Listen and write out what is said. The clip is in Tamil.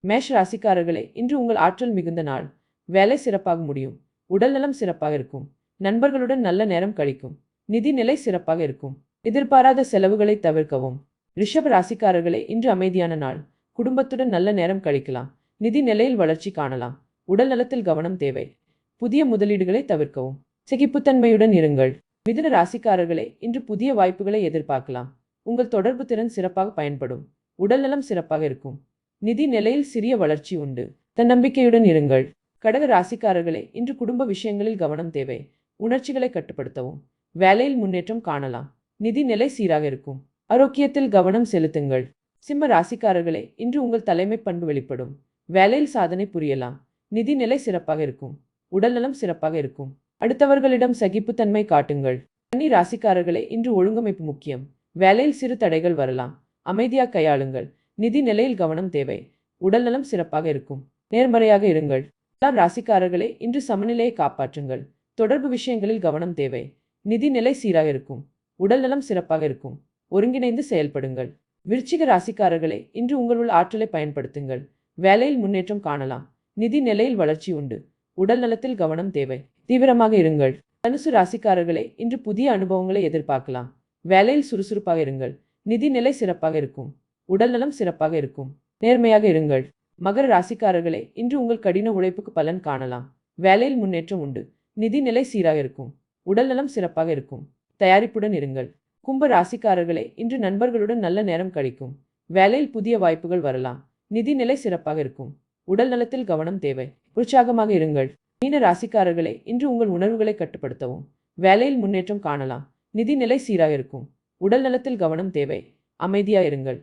மேஷ ராசிக்காரர்களே இன்று உங்கள் ஆற்றல் மிகுந்த நாள். வேலை சிறப்பாக முடியும். உடல்நலம் சிறப்பாக இருக்கும். நண்பர்களுடன் நல்ல நேரம் கழிக்கும். நிதி நிலை சிறப்பாக இருக்கும். எதிர்பாராத செலவுகளை தவிர்க்கவும். ரிஷப ராசிக்காரர்களே இன்று அமைதியான நாள். குடும்பத்துடன் நல்ல நேரம் கழிக்கலாம். நிதி நிலையில் வளர்ச்சி காணலாம். உடல் நலத்தில் கவனம் தேவை. புதிய முதலீடுகளை தவிர்க்கவும். சிகிப்புத்தன்மையுடன் இருங்கள். மிதுன ராசிக்காரர்களே இன்று புதிய வாய்ப்புகளை எதிர்பார்க்கலாம். உங்கள் தொடர்பு திறன் சிறப்பாக பயன்படும். உடல்நலம் சிறப்பாக இருக்கும். நிதி நிலையில் சிறிய வளர்ச்சி உண்டு. தன்னம்பிக்கையுடன் இருங்கள். கடக ராசிக்காரர்களே இன்று குடும்ப விஷயங்களில் கவனம் தேவை. உணர்ச்சிகளை கட்டுப்படுத்தவும். வேலையில் முன்னேற்றம் காணலாம். நிதி நிலை சீராக இருக்கும். ஆரோக்கியத்தில் கவனம் செலுத்துங்கள். சிம்ம ராசிக்காரர்களே இன்று உங்கள் தலைமை பண்பு வெளிப்படும். வேலையில் சாதனை புரியலாம். நிதி நிலை சிறப்பாக இருக்கும். உடல்நலம் சிறப்பாக இருக்கும். அடுத்தவர்களிடம் சகிப்புத்தன்மை காட்டுங்கள். கன்னி ராசிக்காரர்களே இன்று ஒழுங்கமைப்பு முக்கியம். வேலையில் சிறு தடைகள் வரலாம். அமைதியாக கையாளுங்கள். நிதி நிலையில் கவனம் தேவை. உடல்நலம் சிறப்பாக இருக்கும். நேர்மறையாக இருங்கள். எல்லாம் ராசிக்காரர்களே இன்று சமநிலையை காப்பாற்றுங்கள். தொடர்பு விஷயங்களில் கவனம் தேவை. நிதி நிலை சீராக இருக்கும். உடல்நலம் சிறப்பாக இருக்கும். ஒருங்கிணைந்து செயல்படுங்கள். விருச்சிக ராசிக்காரர்களே இன்று உங்களுள் ஆற்றலை பயன்படுத்துங்கள். வேலையில் முன்னேற்றம் காணலாம். நிதி நிலையில் வளர்ச்சி உண்டு. உடல் நலத்தில் கவனம் தேவை. தீவிரமாக இருங்கள். தனுசு ராசிக்காரர்களே இன்று புதிய அனுபவங்களை எதிர்பார்க்கலாம். வேலையில் சுறுசுறுப்பாக இருங்கள். நிதி நிலை சிறப்பாக இருக்கும். உடல்நலம் சிறப்பாக இருக்கும். நேர்மையாக இருங்கள். மகர ராசிக்காரர்களே இன்று உங்கள் கடின உழைப்புக்கு பலன் காணலாம். வேலையில் முன்னேற்றம் உண்டு. நிதி நிலை சீராக இருக்கும். உடல்நலம் சிறப்பாக இருக்கும். தயாரிப்புடன் இருங்கள். கும்ப ராசிக்காரர்களே இன்று நண்பர்களுடன் நல்ல நேரம் கழிக்கும். வேலையில் புதிய வாய்ப்புகள் வரலாம். நிதி நிலை சிறப்பாக இருக்கும். உடல் நலத்தில் கவனம் தேவை. உற்சாகமாக இருங்கள். மீன ராசிக்காரர்களே இன்று உங்கள் உணர்வுகளை கட்டுப்படுத்தவும். வேலையில் முன்னேற்றம் காணலாம். நிதி நிலை சீராக இருக்கும். உடல் நலத்தில் கவனம் தேவை. அமைதியாக இருங்கள்.